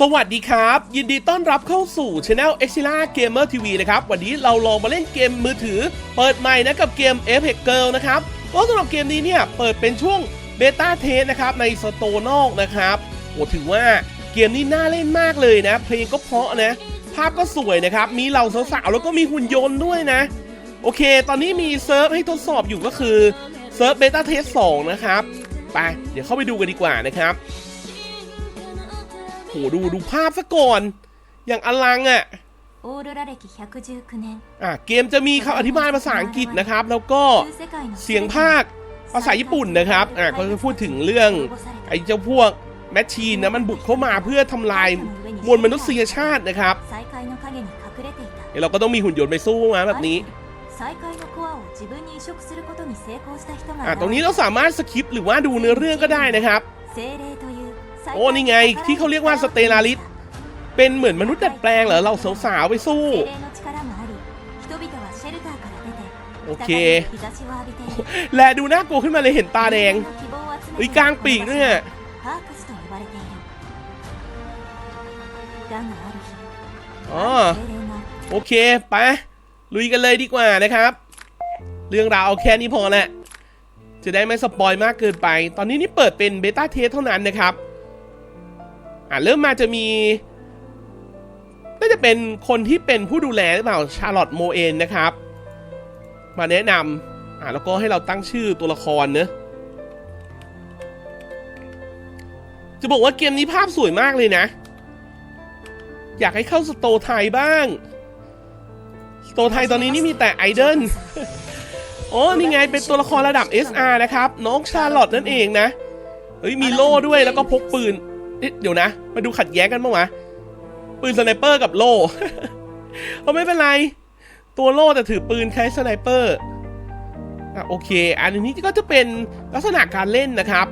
สวัสดีครับ ยินดีต้อนรับเข้าสู่ช anel e x i l a Gamer TV นะครับ วันนี้เราลองมาเล่นเกมมือถือ เปิดใหม่นะกับเกม Apex Girl นะครับก็สำหรับเกมนี้เนี่ย เปิดเป็นช่วงเบต้าเทสนะครับ ในสโตร์นอกนะครับโอ้ถือว่าเกมนี้น่าเล่นมากเลยนะ เพลงก็เพราะนะ ภาพก็สวยนะครับ มีเหล่าสาวๆแล้วก็มีหุ่นยนต์ด้วยนะ โอเค ตอนนี้มีเซิร์ฟให้ทดสอบอยู่ก็คือเซิร์ฟเบต้าเทส2นะครับไปเดี๋ยวเข้าไปดูกันดีกว่านะครับ โหดูดูภาพซะก่อน อย่างอลังอะ่ะอะ เกมจะมีคำอธิบายภาษาอังกฤษนะครับ แล้วก็เสียงภาคภาษาญี่ปุ่นนะครับ อะก็จะพูดถึงเรื่องไอ้เจ้าพวกแมชชีนนะมันบุกเข้ามาเพื่อทำลายมวลมนุษยชาตินะครับเราก็ต้องมีหุ่นยนต์ไปสู้มาแบบนี้อะตรงนี้เราสามารถสคิปหรือว่าดูเนื้อเรื่องก็ได้นะครับ โอ้นี่ไงที่เขาเรียกว่าสเตลาริสเป็นเหมือนมนุษย์ดัดแปลงเหรอเราสาวๆไปสู้โอเค และดูน่ากลัวขึ้นมาเลยเห็นตาแดงอุ้ยกลางปีกเนี่ยอ๋อโอเคไปลุยกันเลยดีกว่านะครับ เรื่องราวเอาแค่นี้พอแหละจะได้ไม่สปอยมากเกินไป ตอนนี้นี่เปิดเป็นเบต้าเทสเท่านั้นนะครับ อ่าเริ่มมาจะมีน่าจะเป็นคนที่เป็นผู้ดูแลหรือเปล่าชาร์ลอตโมเอนนะครับ มาแนะนำอ่าแล้วก็ให้เราตั้งชื่อตัวละครเนะจะบอกว่าเกมนี้ภาพสวยมากเลยนะ อยากให้เข้าสโตไทยบ้าง สโตไทยตอนนี้นี่มีแต่ไอดอลโอ้นี่ไงเป็นตัวละครระดับ SR นะครับ น้องชาร์ลอตนั่นเองนะ เฮ้ยมีโล่ด้วยแล้วก็พกปืน เดี๋ยวนะ มาดูขัดแย้งกันบ้างวะปืนสไนเปอร์กับโล่เอาไม่เป็นไร ตัวโล่แต่ถือปืนคล้สไนเปอร์อะโอเค อันนี้ก็จะเป็นลักษณะการเล่นนะครับ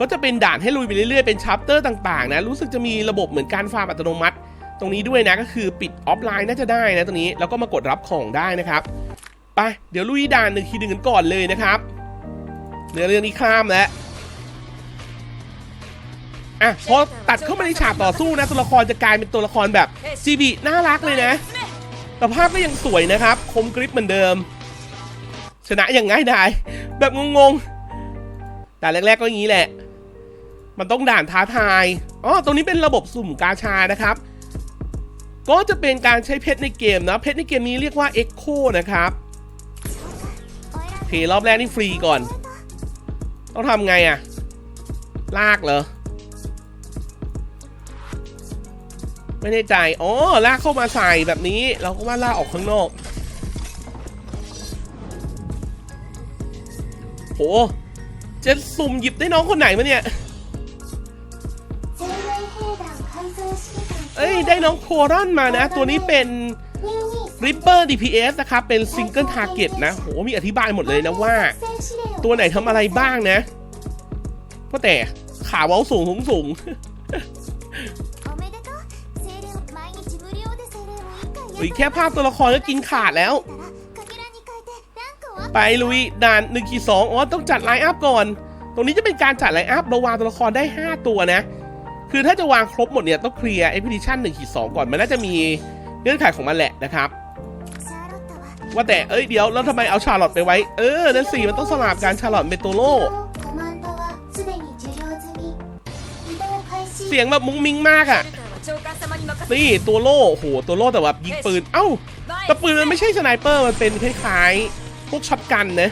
ก็จะเป็นด่านให้ลุยไปเรื่อยๆ เป็นชัปเตอร์ต่างๆ นะ รู้สึกจะมีระบบเหมือนการฟาร์มอัตโนมัติ ตรงนี้ด้วยนะก็คือปิดออฟไลน์น่าจะได้นะตรงนี้ แล้วก็มากดรับของได้นะครับ ไป เดี๋ยวลุยด่านหนึ่งทีหนึ่งกันก่อนเลยนะครับเนื้อเรื่องนี้ข้ามแล้ว อะพอตัดเข้ามาในฉากต่อสู้นะตัวละครจะกลายเป็นตัวละครแบบจีบีน่ารักเลยนะแต่ภาพก็ยังสวยนะครับ คมกริปเหมือนเดิม ชนะอย่างง่ายดายแบบงงๆด่านแรก ๆ ก็อย่างนี้แหละ มันต้องด่านท้าทายอ๋อตรงนี้เป็นระบบสุ่มกาชานะครับ ก็จะเป็นการใช้เพชรในเกมนะเพชรในเกมนี้เรียกว่า Echo นะครับโอเครอบแรกนี่ฟรีก่อน ต้องทำไงอะลากเหรอ ไม่ได้ใจอ๋อลากเข้ามาใส่แบบนี้ เราก็ว่าลากออกข้างนอก โห จะสุ่มหยิบได้น้องคนไหนมาเนี่ย เอ้ย ได้น้องโครอนมานะ ตัวนี้เป็นริปเปอร์ DPS นะครับ เป็นซิงเกิลทาร์เก็ตนะ โห มีอธิบายหมดเลยนะว่า ตัวไหนทำอะไรบ้างนะพ่อแต่ขาเว้าสูงสูงสูง อีกแค่ภาพตัวละครก็กินขาดแล้ว ไปลุยด่าน1นึ่งขีสองอ๋อต้องจัดไลน์อัพก่อน ตรงนี้จะเป็นการจัดไลน์อัพเราวางตัวละครได้ 5 ตัวนะ คือถ้าจะวางครบหมดเนี่ยต้องเคลียร์เอพิดชั่นหนึ่งขีดสก่อนมันน่าจะมีเงื่อนไขของมันแหละนะครับ ว่าแต่เอ้ยเดี๋ยวแล้วทำไมเอาชาร์ลอตไปไว้ เออนั่นสี่มันต้องสลับการชาร์ลอตเป็นตัวโลเสียงแบบมุ้งมิ้งมากอะ่ะ นี่ตัวโล่โอ้โหตัวโล่แต่แบบยิงปืน เอ้าแต่ปืนมันไม่ใช่สไนเปอร์มันเป็นคล้ายๆ พวกช็อตกันนะ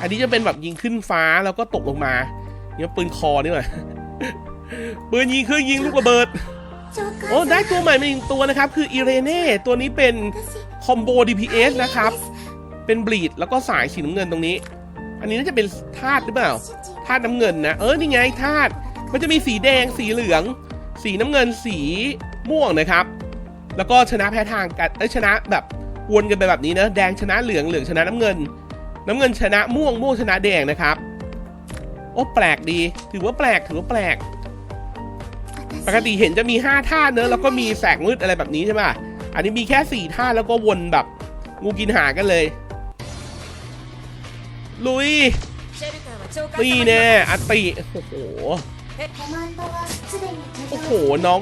อันนี้จะเป็นแบบยิงขึ้นฟ้าแล้วก็ตกลงมานี่มันปืนคอนี่หว่าปืนยิงเครื่องยิงลูกระเบิด召喚โอ้ได้ตัวใหม่มาอีกตัวนะครับ คืออีเรเน่ตัวนี้เป็นคอมโบ DPS นะครับ เป็นบลีดแล้วก็สายสีน้ำเงินตรงนี้ อันนี้น่าจะเป็นธาตุหรือเปล่าธาตุน้ำเงินนะ เออ นี่ไงธาตุมันจะมีสีแดงสีเหลือง สีน้ำเงินสีม่วงนะครับ แล้วก็ชนะแพ้ทางกันชนะแบบวนกันไปแบบนี้นะแดงชนะเหลืองเหลืองชนะน้ำเงิน น้ำเงินชนะม่วงม่วงชนะแดงนะครับ โอ้แปลกดี ถือว่าแปลกถือว่าแปลก ปกติเห็นจะมี 5 ท่าเนอะแล้วก็มีแสงมืดอะไรแบบนี้ใช่ไหมอันนี้มีแค่ 4 ท่าแล้วก็วนแบบงูกินหากันเลย ลุยนี่แน่อติโอ้โห โอ้โห น้อง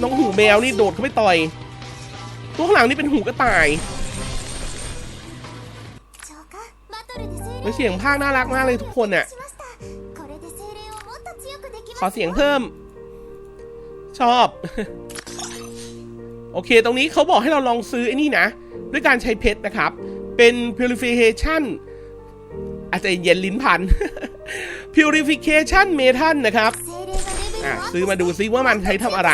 น้องหูแมวนี่โดดเข้าไปต่อย ตัวข้างหลังนี่เป็นหูกระต่าย แล้วเสียงภาคน่ารักมากเลยทุกคนเนี่ยขอเสียงเพิ่ม ชอบ โอเค ตรงนี้เขาบอกให้เราลองซื้อไอ้นี่นะ ด้วยการใช้เพชรนะครับ เป็น purification อาจจะเย็นลิ้นพัน purification เมทันนะครับซื้อมาดูซิว่ามันใช้ทำอะไร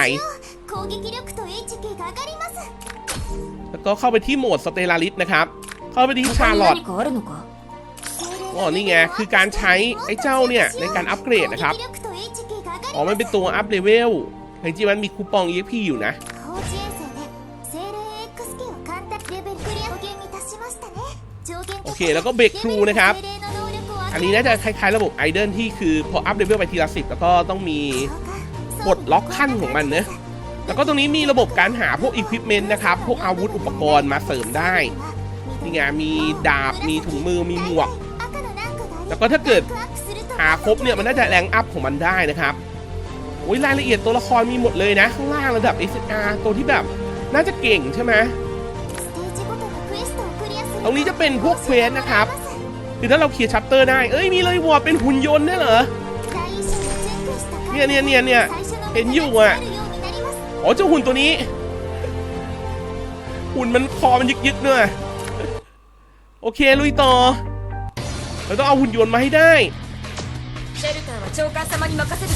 แล้วก็เข้าไปที่โหมดสเตลาริสนะครับ เข้าไปที่ชาร์ลอตอ๋อนี่ไง คือการใช้ไอ้เจ้าเนี่ย ในการอัปเกรดนะครับ อ๋อ มันเป็นตัวอัปเลเวลจริงๆมันมีคูปอง EXP อยู่นะโอเค แล้วก็เบรกครูนะครับ อันนี้น่าจะคล้ายๆระบบไอเดนที่คือพออัพเลเวลไปทีละสิบแล้วก็ต้องมีปลดล็อกขั้นของมันเนอะแล้วก็ตรงนี้มีระบบการหาพวกอุปกรณ์นะครับ พวกอาวุธอุปกรณ์มาเสริมได้ นี่ไงมีดาบ มีถุงมือ มีหมวก แล้วก็ถ้าเกิดหาครบเนี่ยมันน่าจะแรงอัพของมันได้นะครับโอ้ยรายละเอียดตัวละครมีหมดเลยนะ ข้างล่างระดับ SR ตัวที่แบบน่าจะเก่งใช่ไหมตรงนี้จะเป็นพวกเควสนะครับ คือถ้าเราเคลียร์ชัปเตอร์ได้ เอ้ยมีเลยวอร์ดเป็นหุ่นยนต์เนี่เหรอ เนี่ยเนี่ยเนี่ยเนี่ยเห็นอยู่อะ อ๋อเจ้าหุ่นตัวนี้ หุ่นมันคอมันยึกยึกเนี่ยโอเคลุยต่อ เราต้องเอาหุ่นยนต์มาให้ได้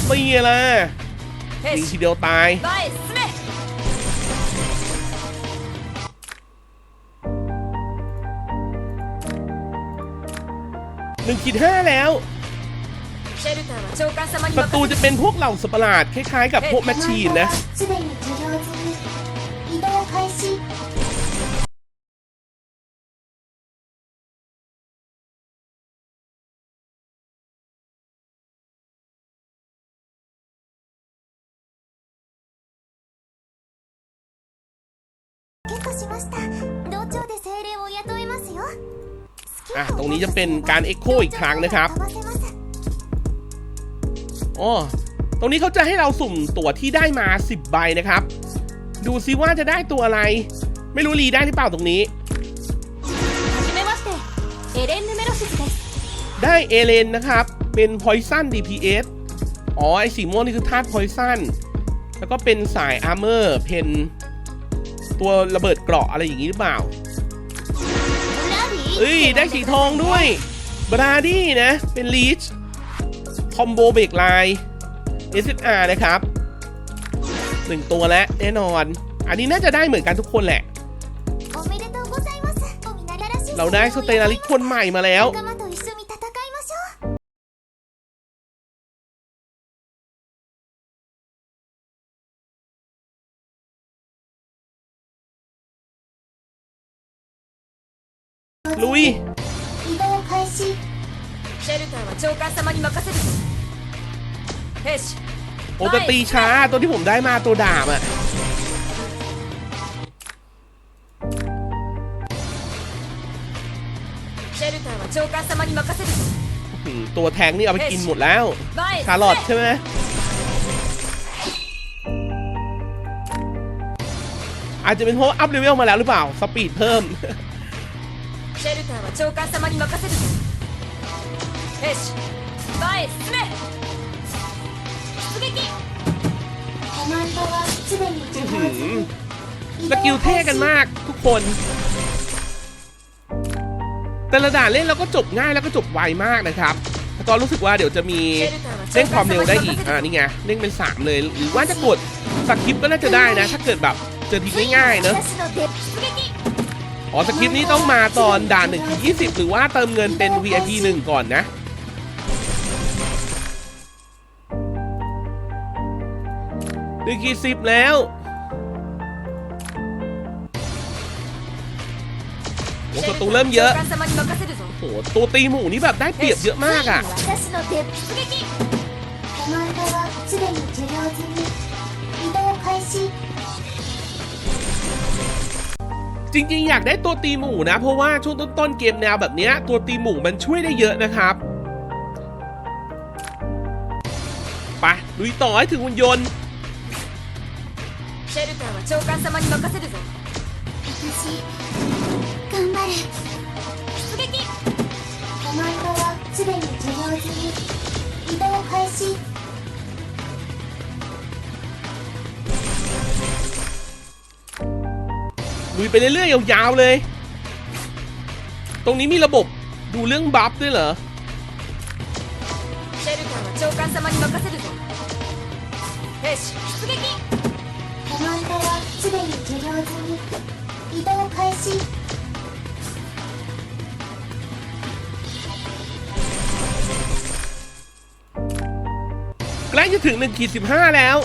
ไม่เงี้ยละที่เดียวตาย 前へ進め หนึ่งขีดห้าแล้ว シェルターは長官様に ศั 任 ตรู せ จะเป็นพวกเหล่าสัตว์ประหลาดคล้ายๆกับพวกแมชชีนนะ すでに受領済み移動開始 ゲットしました อะตรงนี้จะเป็นการเอ็กโคอีกครั้งนะครับอ๋อตรงนี้เขาจะให้เราสุ่มตั๋วที่ได้มา 10 ใบนะครับ ดูซิว่าจะได้ตัวอะไร ไม่รู้รีได้หรือเปล่าตรงนี้ ได้เอเลนนะครับ เป็นพอยซัน DPS อ๋อ ไอสีม่วงนี่คือธาตุพอยซัน แล้วก็เป็นสายอาร์เมอร์ เพนตัวระเบิดเกราะอะไรอย่างนี้หรือเปล่า เอ้ย ได้สีทองด้วย บราดี้นะ เป็นลีช คอมโบเบรกไลน์ SSR นะครับหนึ่งตัวแล้วแน่นอน อันนี้น่าจะได้เหมือนกันทุกคนแหละ เราได้สเตนาริคนใหม่มาแล้ว ลุยโอ้แต่ตีช้าตัวที่ผมได้มาตัวดาบอะตัวแทงนี่เอาไปกินหมดแล้วคาร์ลอตใช่ไหมอาจจะเป็นเพราะอัพเลเวลมาแล้วหรือเปล่า สปีดเพิ่ม シェルターは長官様に任せる兵士前へ進め出撃コマンドはすでに受領済み สกิลเท่กันมากทุกคน แต่ละด่านเล่นแล้วก็จบง่ายแล้วก็จบไวมากนะครับแล้วก็รู้สึกว่าเดี๋ยวจะมีเร่งความเร็วได้อีก อ่านี่ไงเร่งเป็น 3 เลย หรือว่าจะกดสกิปก็น่าจะได้นะ ถ้าเกิดแบบเจอทีง่ายๆเนอะ 私のデッ出撃 อ๋อสคริปต์นี้ต้องมาตอนด่าน1ถึง20 หรือว่าเติมเงินเป็น VIP 1 ก่อนนะ ดึงกี่สิบแล้ว โอ้ศัตรูเริ่มเยอะ โอ้โหตัวตีหมูนี่แบบได้เปรียบเยอะมากอะ จริงๆ อยากได้ตัวตีหมูนะ เพราะว่าช่วงต้นๆ เกมแนวแบบเนี้ยตัวตีหมูมันช่วยได้เยอะนะครับไป ลุยต่อให้ถึงหุ่นยนต์ シェルターは長官様に任せるぞ私頑張る出撃コマンドはすでに受領済み移動開始 ลุยไปเรื่อยๆยาวๆเลย ตรงนี้มีระบบดูเรื่องบัฟด้วยเหรอใกล้จะถึง1ขีด15 แล้ว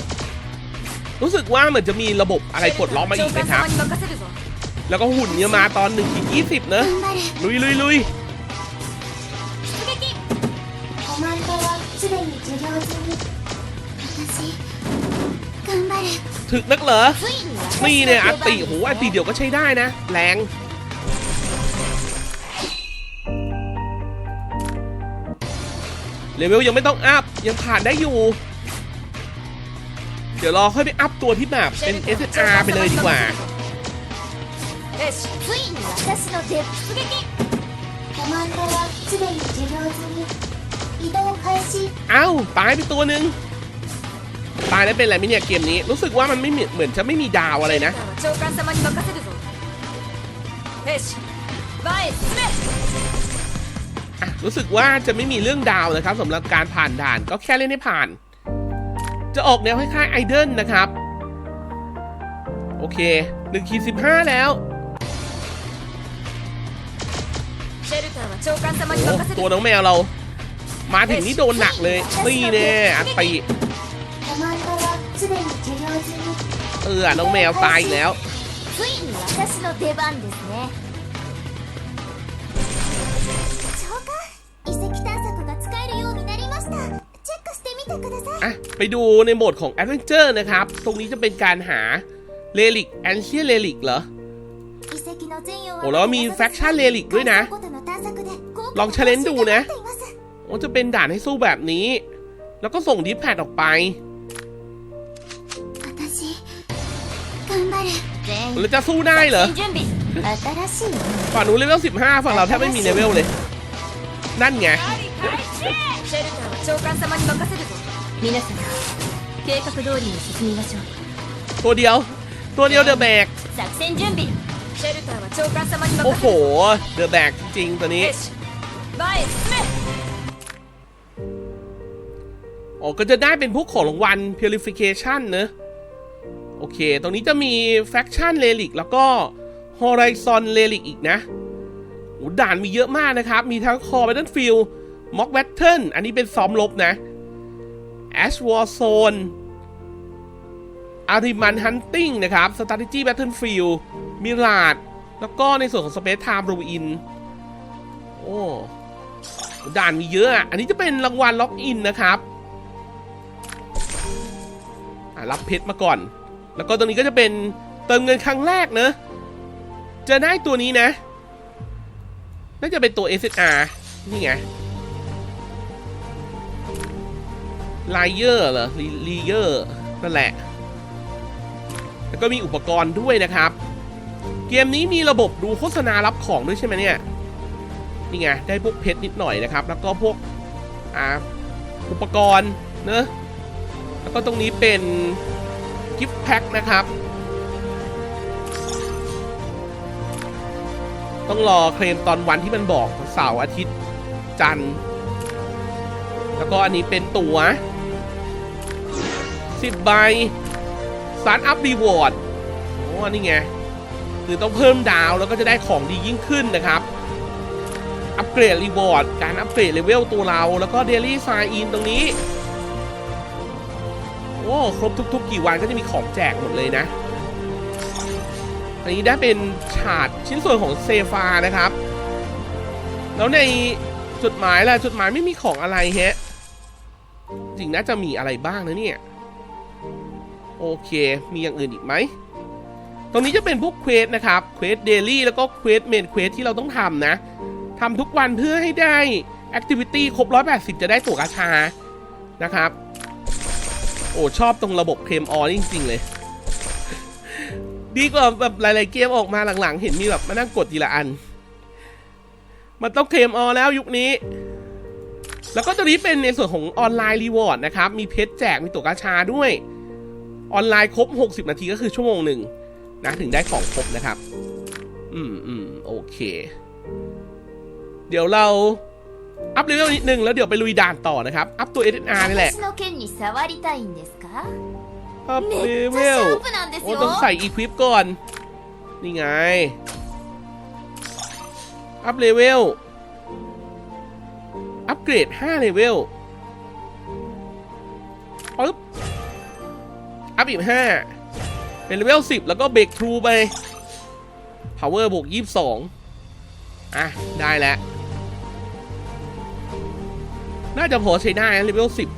รู้สึกว่าเหมือนจะมีระบบอะไรปลดล็อกมาอีกนะครับ แล้วก็หุ่นเนี่ยมาตอนหนึ่งอีกยี่สิบเนอะลุยลุยลุยถึกนักเหรอนี่เนี่ยอัติโหอัติเดี๋ยวก็ใช้ได้นะ แรงเลเวลยังไม่ต้องอัพ ยังผ่านได้อยู่ เดี๋ยวรอค่อยไปอัพตัวที่แบบเป็น SSR ไปเลยดีกว่า 兵士ついに私の出出撃コマンドはすでに受領済み移動開始 เอ้า ตายไปตัวหนึ่งตายแล้วเป็นอะไรไหมเนี่ยเกมนี้ รู้สึกว่ามันไม่เหมือนเหมือนจะไม่มีดาวอะไรนะ シェルターは長官様に任せるぞ兵士前へ進め อ่ะรู้สึกว่าจะไม่มีเรื่องดาวนะครับสำหรับการผ่านด่านก็แค่เล่นให้ผ่าน จะออกแนวคล้ายๆไอเดิลนะครับ โอเค1ขีด15 แล้ว ตัวน้องแมวเรา มาถึงนี่โดนหนักเลยตีแน่อัตติเออน้องแมวตายแล้วอะไปดูในโหมดของแอดเวนเจอร์นะครับ ตรงนี้จะเป็นการหาเลลิกแอนเชียเลลิกเหรอ โอ้แล้วมีแฟคชั่นเลลิกด้วยนะ ลองเชลเลนดูนะโอ้จะเป็นด่านให้สู้แบบนี้ แล้วก็ส่งดิฟแพดออกไปเราจะสู้ได้เหรอฝั่งนู้นเลเวลสิบห้าฝั่งเราแทบไม่มีเลเวลเลย นั่นไงตัวเดียว ตัวเดียวเดอะแบกโอ้โห เดอะแบกจริงตัวนี้ 前へ進め อ๋อ ก็จะได้เป็นพวกของรางวัล Purification เนอะ โอเค ตรงนี้จะมี Faction Relic แล้วก็ Horizon Relic อีกนะโอ้ด่านมีเยอะมากนะครับ มีทั้ง Core Battlefield Mock Battle อันนี้เป็นซ้อมรบนะ Ash War Zone a r i m a n Hunting นะครับ Strategy Battlefield Mirage แล้วก็ในส่วนของ Space Time Ruin โอ้ ด่านมีเยอะอะอันนี้จะเป็นรางวัลล็อกอินนะครับรับเพชรมาก่อน แล้วก็ตรงนี้ก็จะเป็นเติมเงินครั้งแรกเนอะจะได้ตัวนี้นะ น่าจะเป็นตัว SSR นี่ไงไลเยอร์เหรอลีเยอร์นั่นแหละ แล้วก็มีอุปกรณ์ด้วยนะครับ เกมนี้มีระบบดูโฆษณารับของด้วยใช่ไหมเนี่ย นี่ไงได้พวกเพชรนิดหน่อยนะครับ แล้วก็พวกอ่าอุปกรณ์เนอะแล้วก็ตรงนี้เป็นกิฟต์แพ็คนะครับ ต้องรอเคลมตอนวันที่มันบอกเสาร์อาทิตย์จันทร์แล้วก็อันนี้เป็นตัว10ใบสารอัพรีวอร์ดโอ้อันนี่ไง คือต้องเพิ่มดาวแล้วก็จะได้ของดียิ่งขึ้นนะครับ อัปเกรดรีวอร์ด การอัปเกรดเลเวลตัวเรา แล้วก็เดลี่ไซน์อินตรงนี้ โอ้ครบทุก ๆ กี่วันก็จะมีของแจกหมดเลยนะ อันนี้ได้เป็นฉาดชิ้นส่วนของเซฟานะครับ แล้วในจดหมายล่ะจดหมายไม่มีของอะไรฮะจริงน่าจะมีอะไรบ้างนะเนี่ย โอเค มีอย่างอื่นอีกไหม ตรงนี้จะเป็นพวกเควสนะครับ เควสเดลี่แล้วก็เควสเมนเควสที่เราต้องทำนะ ทำทุกวันเพื่อให้ได้แอคทิวิตี้ครบ 180 จะได้ตั๋วกาชานะครับ โอ้ชอบตรงระบบเคลมออจริง ๆ เลย ดีกว่าแบบหลาย ๆ เกมออกมาหลัง ๆ เห็นมีแบบมานั่งกดทีละอัน มันต้องเคลมออแล้วยุคนี้ แล้วก็ตัวนี้เป็นในส่วนของออนไลน์รีวอร์ดนะครับ มีเพชรแจกมีตั๋วกาชาด้วย ออนไลน์ครบ 60 นาทีก็คือชั่วโมงหนึ่งนะถึงได้ของครบนะครับ อืมอืมโอเค เดี๋ยวเราอัพเลเวลนิดนึงแล้วเดี๋ยวไปลุยด่านต่อนะครับ อัพตัว SNR นี่แหละอัพเลเวลโอ้ต้องใส่อีควิปก่อน นี่ไง อัพเลเวล อัพเกรด 5 เลเวลปึ๊บ อัพอีก 5 เป็นเลเวล 10 แล้วก็เบรกทรูไป พาวเวอร์บวก 22 อะ ได้แล้ว น่าจะพอใช้ได้นะเลเวลสิบ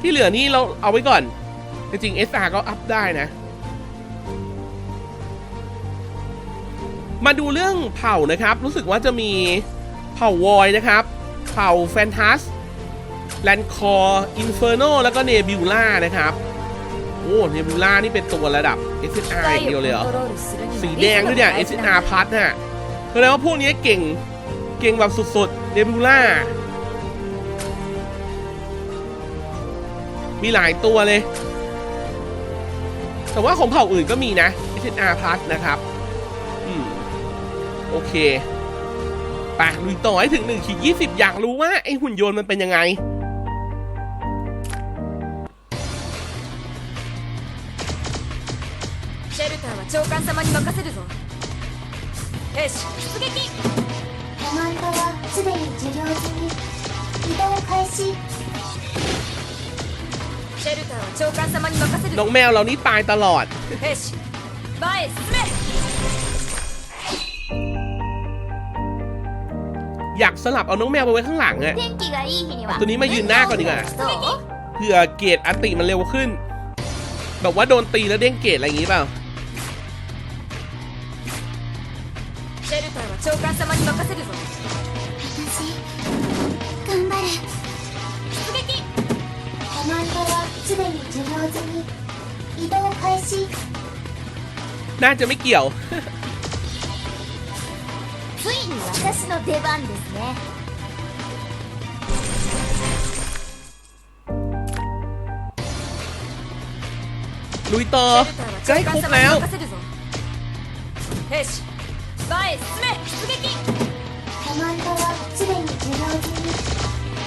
ที่เหลือนี่เราเอาไว้ก่อน จริงๆ SR ก็อัพได้นะ มาดูเรื่องเผ่านะครับ รู้สึกว่าจะมีเผ่าวอยนะครับ เผ่าแฟนทัสแลนคอร์อินเฟอร์โนแล้วก็เนบิวล่านะครับ โอ้เนบิวล่านี่เป็นตัวระดับ SR อย่างเดียวเลยเหรอ สีแดงด้วยเนี่ย SR พัทน่ะแสดงว่าพวกนี้เก่งเก่งแบบสุดๆเนบิวล่า มีหลายตัวเลย แต่ว่าของเผ่าอื่นก็มีนะ SNR Plus นะครับ อืม โอเคไปลุยต่อให้ถึง1ขีด20 อยากรู้ว่า ไอหุ่นยนต์มันเป็นยังไง シェルターは長官様に任せるぞ兵士出撃コマンドはすでに受領済み移動開始 シェルターは長官様に任せる น้อ ぞ งแมวเรานี่ตายตลอด 兵士前へ進め อยากสลับเอาน้องแมวไปไว้ข้างหลังอะ 天気がいい日にはตัวนี้มายืนหน้าก่อนดีกว่า どう เผื่อเกรดอันติมันเร็วขึ้น แบบว่าโดนตีแล้วเด้งเกรดอะไรอย่างงี้เปล่า シェルターは長官様に任せるぞ私 すでに受領済み移動開始 น่าจะไม่เกี่ยว ついに私の出番ですね ลุยต่อ シェルターは ใกล้ 長 ครบ 官様 แล้ว に任せるぞ兵士前へ進め出撃コマンドはすでに受領済み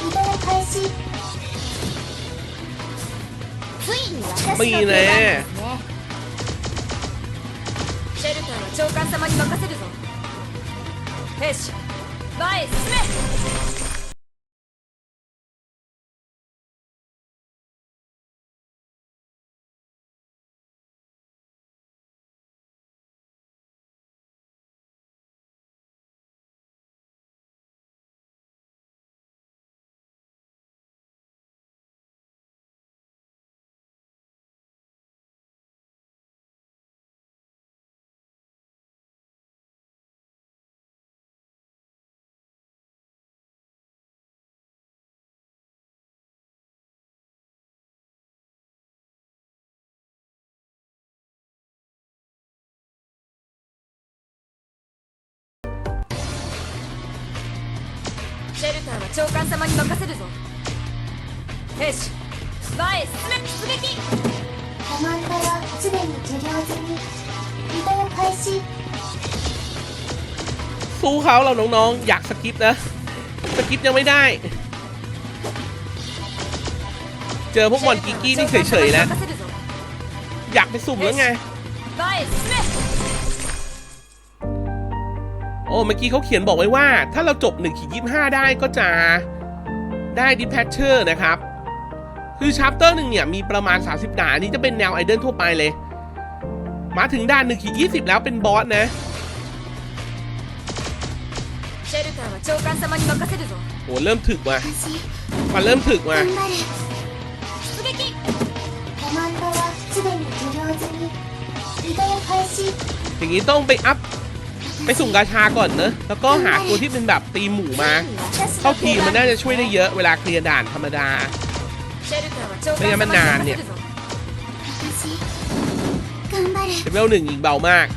移動開始 ついに私の出番ですね。シェルターは長官様に任せるぞ。兵士前へ進め。シェルターは長官様に任せるぞ兵士前へ進め出撃コマンドはすでに受領済み移動開始 สู้เขาเราน้องๆ อยากสกิปนะ สกิปยังไม่ได้ เจอพวกมอนกิกกี้นี่เฉยๆแล้ว 任せるぞ อยากไปสุ่มแล้วไง 前へ進め โอ้เมื่อกี้เขาเขียนบอกไว้ว่า ถ้าเราจบ1ขีดยี่ห้าได้ก็จะได้ดิแพชเชอร์นะครับ คือชัปเตอร์หนึ่งเนี่ย มีประมาณ 30 ด่านนี้จะเป็นแนวไอเดนทั่วไปเลย มาถึงด่าน1ขีด20 แล้วเป็นบอสนะโอ้เริ่มถึกว่ะมันเริ่มถึกว่ะอย่างนี้ต้องไปอัพ ไปสุ่มกาชาก่อนเนอะแล้วก็หาตัวที่เป็นแบบตีหมู่มา เข้าทีมมันน่าจะช่วยได้เยอะเวลาเคลียร์ด่านธรรมดาไม่งั้นมันนานเนี่ยเลเวลหนึ่งยิงเบามาก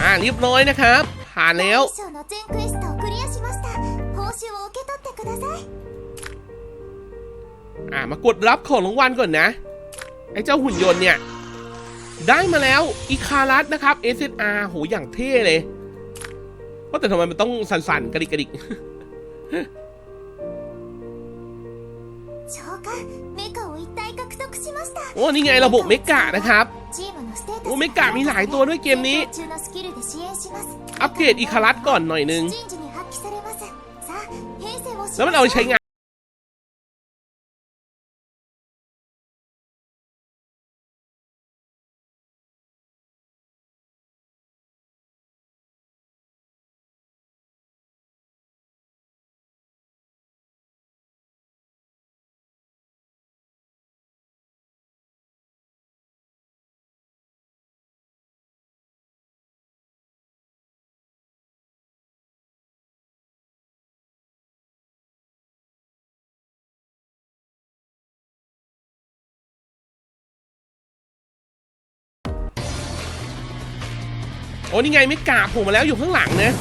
อ่าเรียบร้อยนะครับ ผ่านแล้วอ่ามากดรับของรางวัลก่อนนะ ไอ้เจ้าหุ่นยนต์เนี่ย ได้มาแล้วอิคารัสนะครับ SSR โหอย่างเท่เลยว่าแต่ทำไมมันต้องสั่นๆ กระดิกกระดิกโอ้นี่ไงระบบเมกะนะครับโอ้เมกะมีหลายตัวด้วยเกมนี้ อัปเกรดอิคารัสก่อนหน่อยนึง แล้วมันเอาใช้งาน อ้นี่ไงไม่กาโผมมาแล้วอยู่ข้างหลังนะ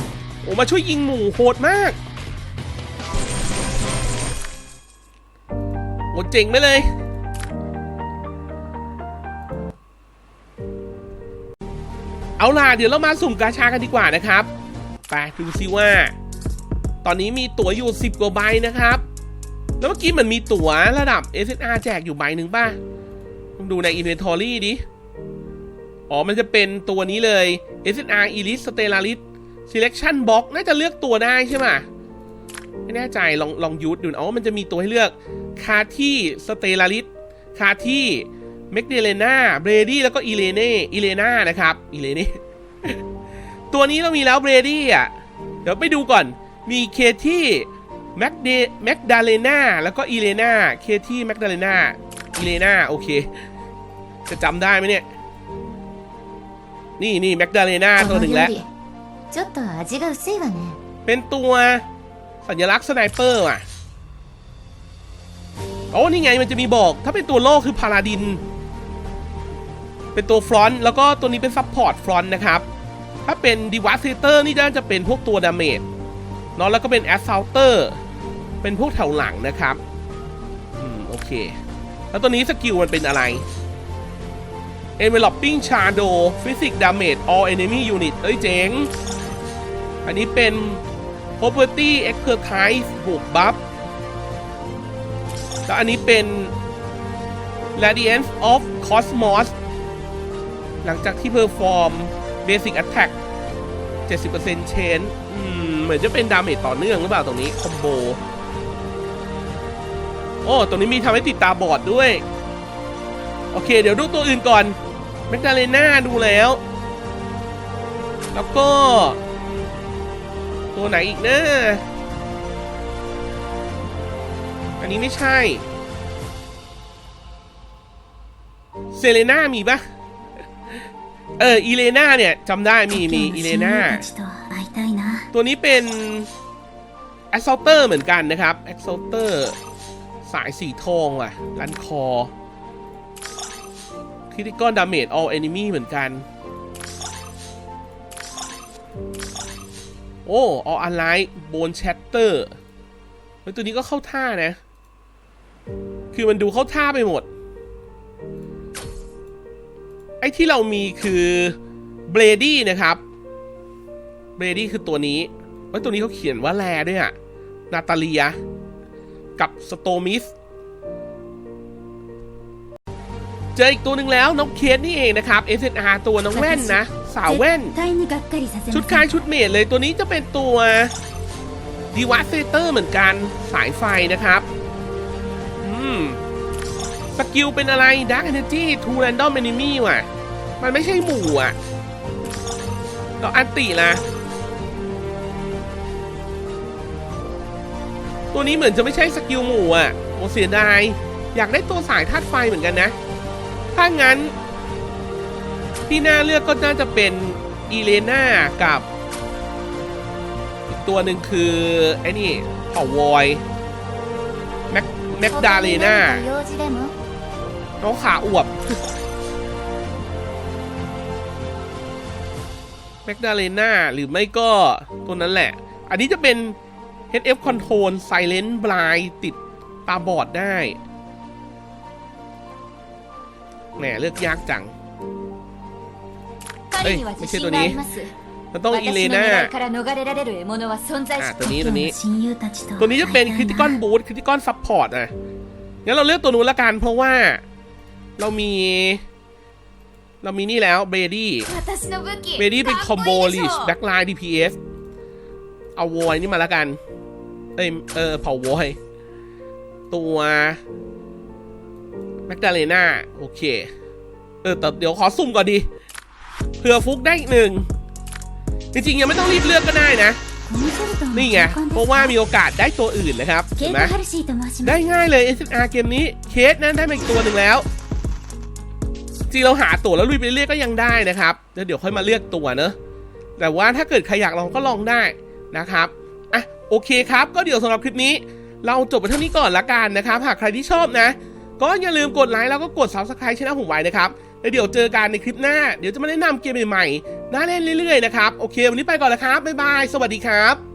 โอ้มาช่วยยิงหมู่โหดมากโอ้เจ๋งไปเลยเอาล่ะเดี๋ยวเรามาสุ่มกาชากันดีกว่านะครับไปดูซิว่า ตอนนี้มีตั๋วอยู่ 10 กว่าใบนะครับ แล้วเมื่อกี้มันมีตั๋วระดับ SSR แจกอยู่ใบหนึ่งป่ะต้องดูใน Inventory ดิ อ๋อ มันจะเป็นตัวนี้เลย SNR Elite Stellaris Selection Box น่าจะเลือกตัวได้ใช่ไหมไม่แน่ใจลองลองยูทดูนะอ๋อมันจะมีตัวให้เลือกคาที่สเตลาริสคาที่เมกเดเลนาเบรดี้แล้วก็อีเลเน่อีเลนานะครับอีเลเน่ตัวนี้เรามีแล้วเบรดี้อะเดี๋ยวไปดูก่อนมีเคที่แมกเดแมกดาเลนาแล้วก็อีเลนาเคที่แมกดาเลนาอีเลนาโอเค จะจำได้ไหมเนี่ย นี่นี่แมกดาเลนาตัวหนึ่งแล้ว ちょっと味が薄いわね เป็นตัวสัญลักษณ์สไนเปอร์อ่ะ โอ้นี่ไงมันจะมีบอก ถ้าเป็นตัวโล่คือพาราดิน เป็นตัวฟรอนต์แล้วก็ตัวนี้เป็นซับพอร์ตฟรอนต์นะครับ ถ้าเป็นดีว s เซเตอร์นี่น่าจะเป็นพวกตัวดาเมจเนาะแล้วก็เป็นแอสซ u ลเตอร์เป็นพวกแถวหลังนะครับ อืม โอเค แล้วตัวนี้สกิลมันเป็นอะไร Enveloping Shadow Physics Damage All Enemy Unit เอ้ยเจ๋ง อันนี้เป็น property expertise บวกบัฟ แล้วอันนี้เป็น radiance of cosmos หลังจากที่ perform basic attack 70% chain อืมเหมือนจะเป็นดาเมจต่อเนื่องหรือเปล่าตรงนี้ คอมโบ โอ้ ตรงนี้มีทำให้ติดตาบอดด้วย โอเค เดี๋ยวดูตัวอื่นก่อนเมกดาเลน่าดูแล้ว แล้วก็ ตัวไหนอีกเนะอันนี้ไม่ใช่เซเลน่ามีปะเอออีเลน่าเนี่ยจำได้มีมีอีเลน่าตัวนี้เป็นแอสซอลเตอร์เหมือนกันนะครับแอสซอลเตอร์สายสีทองอะรันคอ Critical Damage All Enemy เหมือนกัน โอ้ All Allied Bone Shatter เฮ้ยตัวนี้ก็เข้าท่านะ คือมันดูเข้าท่าไปหมด ไอ้ที่เรามีคือเบ a ดี้นะครับเบรดี้คือตัวนี้เฮ้ตัวนี้เขาเขียนว่าแลด้วยอะนาตาเลีย กับสโตมิส เจออีกตัวหนึ่งแล้วน้องเคสนี่เองนะครับ SNR ตัวน้องแว่นนะ สาวแว่น ชุดคล้ายชุดเมดเลยตัวนี้จะเป็นตัวดีวัตเซเตอร์เหมือนกันสายไฟนะครับ อืม สกิลเป็นอะไรดักเอเนจีทูแรนดอมเอนมี่ว่ะ มันไม่ใช่หมู่อะแล้วอันติล่ะ ตัวนี้เหมือนจะไม่ใช่สกิลหมู่อะโมเสียดาย อยากได้ตัวสายธาตุไฟเหมือนกันนะางั้น ที่น่าเลือกก็น่าจะเป็นอีเลน่ากับ อีกตัวหนึ่งคือไอ้นี่เผ่วอยแม็กแม็กดาเลน่าน้องขาอวบแม็กดาเลน่าหรือไม่ก็ตัวนั้นแหละ อันนี้จะเป็น HF Control Silent Blind ติดตาบอดได้ แหมเลือกยากจัง เฮ้ยไม่ใช่ตัวนี้มันต้องอีเลน่าอะตัวนี้ตัวนี้ ตัวนี้จะเป็นคริติคอนบูทคริติคอนซับพอร์ตนะงั้นเราเลือกตัวนู้นละกันเพราะว่าเรามี เรามีนี่แล้วเบดี้เบดี้เป็นคอมโบลิชแบ็คไลน์ดีพีเอสเอาวอยนี่มาละกัน เอ้ยเออเผาวอยตัว แมกดาเลนาโอเค เออแต่เดี๋ยวขอซุ่มก่อนดีเผื่อฟุกได้อีกหนึ่ง จริงๆ ยังไม่ต้องรีบเลือกก็ได้นะ นี่ไง เพราะว่ามีโอกาสได้ตัวอื่นนะครับเห็นไหมได้ง่ายเลย SNR เกมนี้ เคสนั้นได้มาอีกตัวหนึ่งแล้ว จริงเราหาตัวแล้วลุยไปเรื่อยก็ยังได้นะครับแล้วเดี๋ยวค่อยมาเลือกตัวเนอะ แต่ว่าถ้าเกิดใครอยากลองก็ลองได้นะครับอะโอเคครับ ก็เดี๋ยวสำหรับคลิปนี้ เราจบไปเท่านี้ก่อนละกันนะครับ หากใครที่ชอบนะ ก็อย่าลืมกดไลค์แล้วก็กด subscribe ช่องผมไว้นะครับแล้วเดี๋ยวเจอกันในคลิปหน้า เดี๋ยวจะมาแนะนำเกมใหม่ๆน่าเล่นเรื่อยๆนะครับ โอเค วันนี้ไปก่อนแล้วครับ บ๊ายบาย สวัสดีครับ